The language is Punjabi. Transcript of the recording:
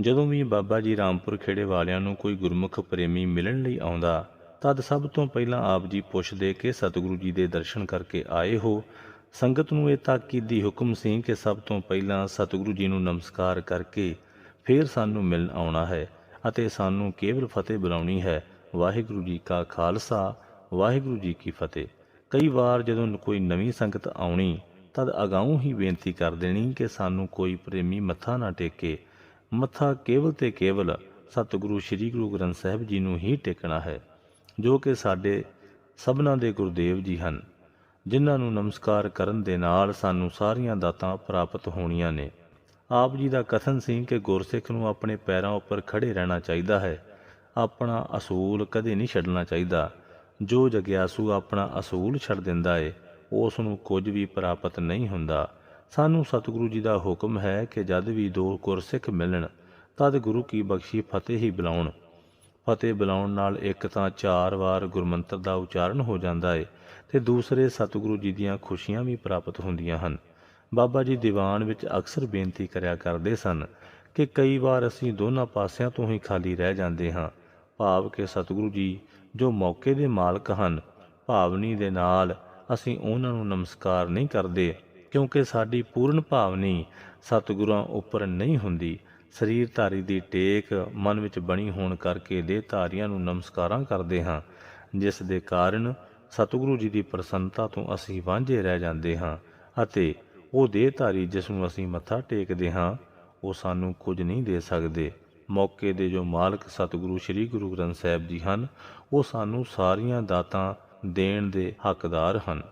ਜਦੋਂ ਵੀ ਬਾਬਾ ਜੀ ਰਾਮਪੁਰ ਖੇੜੇ ਵਾਲਿਆਂ ਨੂੰ ਕੋਈ ਗੁਰਮੁਖ ਪ੍ਰੇਮੀ ਮਿਲਣ ਲਈ ਆਉਂਦਾ, ਤਦ ਸਭ ਤੋਂ ਪਹਿਲਾਂ ਆਪ ਜੀ ਪੁੱਛਦੇ ਕਿ ਸਤਿਗੁਰੂ ਜੀ ਦੇ ਦਰਸ਼ਨ ਕਰਕੇ ਆਏ ਹੋ। ਸੰਗਤ ਨੂੰ ਇਹ ਤਾਕੀਦੀ ਹੁਕਮ ਸੀ ਕਿ ਸਭ ਤੋਂ ਪਹਿਲਾਂ ਸਤਿਗੁਰੂ ਜੀ ਨੂੰ ਨਮਸਕਾਰ ਕਰਕੇ ਫਿਰ ਸਾਨੂੰ ਮਿਲਣ ਆਉਣਾ ਹੈ ਅਤੇ ਸਾਨੂੰ ਕੇਵਲ ਫਤਿਹ ਬੁਲਾਉਣੀ ਹੈ। ਵਾਹਿਗੁਰੂ ਜੀ ਕਾ ਖਾਲਸਾ, ਵਾਹਿਗੁਰੂ ਜੀ ਕੀ ਫਤਿਹ। ਕਈ ਵਾਰ ਜਦੋਂ ਕੋਈ ਨਵੀਂ ਸੰਗਤ ਆਉਣੀ, ਤਦ ਅਗਾਉਂ ਹੀ ਬੇਨਤੀ ਕਰ ਦੇਣੀ ਕਿ ਸਾਨੂੰ ਕੋਈ ਪ੍ਰੇਮੀ ਮੱਥਾ ਨਾ ਟੇਕੇ। ਮੱਥਾ ਕੇਵਲ ਤੇ ਕੇਵਲ ਸਤਿਗੁਰੂ ਸ੍ਰੀ ਗੁਰੂ ਗ੍ਰੰਥ ਸਾਹਿਬ ਜੀ ਨੂੰ ਹੀ ਟੇਕਣਾ ਹੈ, ਜੋ ਕਿ ਸਾਡੇ ਸਭਨਾਂ ਦੇ ਗੁਰਦੇਵ ਜੀ ਹਨ, ਜਿਨ੍ਹਾਂ ਨੂੰ ਨਮਸਕਾਰ ਕਰਨ ਦੇ ਨਾਲ ਸਾਨੂੰ ਸਾਰੀਆਂ ਦਾਤਾਂ ਪ੍ਰਾਪਤ ਹੋਣੀਆਂ ਨੇ। ਆਪ ਜੀ ਦਾ ਕਥਨ ਸੀ ਕਿ ਗੁਰਸਿੱਖ ਨੂੰ ਆਪਣੇ ਪੈਰਾਂ ਉੱਪਰ ਖੜੇ ਰਹਿਣਾ ਚਾਹੀਦਾ ਹੈ, ਆਪਣਾ ਅਸੂਲ ਕਦੇ ਨਹੀਂ ਛੱਡਣਾ ਚਾਹੀਦਾ। ਜੋ ਜਗਿਆਸੂ ਆਪਣਾ ਅਸੂਲ ਛੱਡ ਦਿੰਦਾ ਏ, ਉਸ ਨੂੰ ਕੁਝ ਵੀ ਪ੍ਰਾਪਤ ਨਹੀਂ ਹੁੰਦਾ। ਸਾਨੂੰ ਸਤਿਗੁਰੂ ਜੀ ਦਾ ਹੁਕਮ ਹੈ ਕਿ ਜਦ ਵੀ ਦੋ ਗੁਰਸਿੱਖ ਮਿਲਣ, ਤਦ ਗੁਰੂ ਕੀ ਬਖਸ਼ੀ ਫਤਿਹ ਹੀ ਬੁਲਾਉਣ। ਫਤਿਹ ਬੁਲਾਉਣ ਨਾਲ ਇੱਕ ਤਾਂ ਚਾਰ ਵਾਰ ਗੁਰਮੰਤਰ ਦਾ ਉਚਾਰਨ ਹੋ ਜਾਂਦਾ ਏ ਤੇ ਦੂਸਰੇ ਸਤਿਗੁਰੂ ਜੀ ਦੀਆਂ ਖੁਸ਼ੀਆਂ ਵੀ ਪ੍ਰਾਪਤ ਹੁੰਦੀਆਂ ਹਨ। ਬਾਬਾ ਜੀ ਦੀਵਾਨ ਵਿੱਚ ਅਕਸਰ ਬੇਨਤੀ ਕਰਿਆ ਕਰਦੇ ਸਨ ਕਿ ਕਈ ਵਾਰ ਅਸੀਂ ਦੋਨਾਂ ਪਾਸਿਆਂ ਤੋਂ ਹੀ ਖਾਲੀ ਰਹਿ ਜਾਂਦੇ ਹਾਂ। ਭਾਵ ਕਿ ਸਤਿਗੁਰੂ ਜੀ ਜੋ ਮੌਕੇ ਦੇ ਮਾਲਕ ਹਨ, ਭਾਵਨੀ ਦੇ ਨਾਲ ਅਸੀਂ ਉਹਨਾਂ ਨੂੰ ਨਮਸਕਾਰ ਨਹੀਂ ਕਰਦੇ ਕਿਉਂਕਿ ਸਾਡੀ ਪੂਰਨ ਭਾਵਨੀ ਸਤਿਗੁਰਾਂ ਉੱਪਰ ਨਹੀਂ ਹੁੰਦੀ। ਸਰੀਰ ਧਾਰੀ ਦੀ ਟੇਕ ਮਨ ਵਿੱਚ ਬਣੀ ਹੋਣ ਕਰਕੇ ਦੇਹ ਧਾਰੀਆਂ ਨੂੰ ਨਮਸਕਾਰਾਂ ਕਰਦੇ ਹਾਂ। ਜਿਸ ਦੇ ਕਾਰਨ ਸਤਿਗੁਰੂ ਜੀ ਦੀ ਪ੍ਰਸੰਨਤਾ ਤੋਂ ਅਸੀਂ ਵਾਂਝੇ ਰਹਿ ਜਾਂਦੇ ਹਾਂ ਅਤੇ ਉਹ ਦੇਹਧਾਰੀ ਜਿਸ ਨੂੰ ਅਸੀਂ ਮੱਥਾ ਟੇਕਦੇ ਹਾਂ, ਉਹ ਸਾਨੂੰ ਕੁਝ ਨਹੀਂ ਦੇ ਸਕਦੇ। ਮੌਕੇ ਦੇ ਜੋ ਮਾਲਕ ਸਤਿਗੁਰੂ ਸ੍ਰੀ ਗੁਰੂ ਗ੍ਰੰਥ ਸਾਹਿਬ ਜੀ ਹਨ, ਉਹ ਸਾਨੂੰ ਸਾਰੀਆਂ ਦਾਤਾਂ ਦੇਣ ਦੇ ਹੱਕਦਾਰ ਹਨ।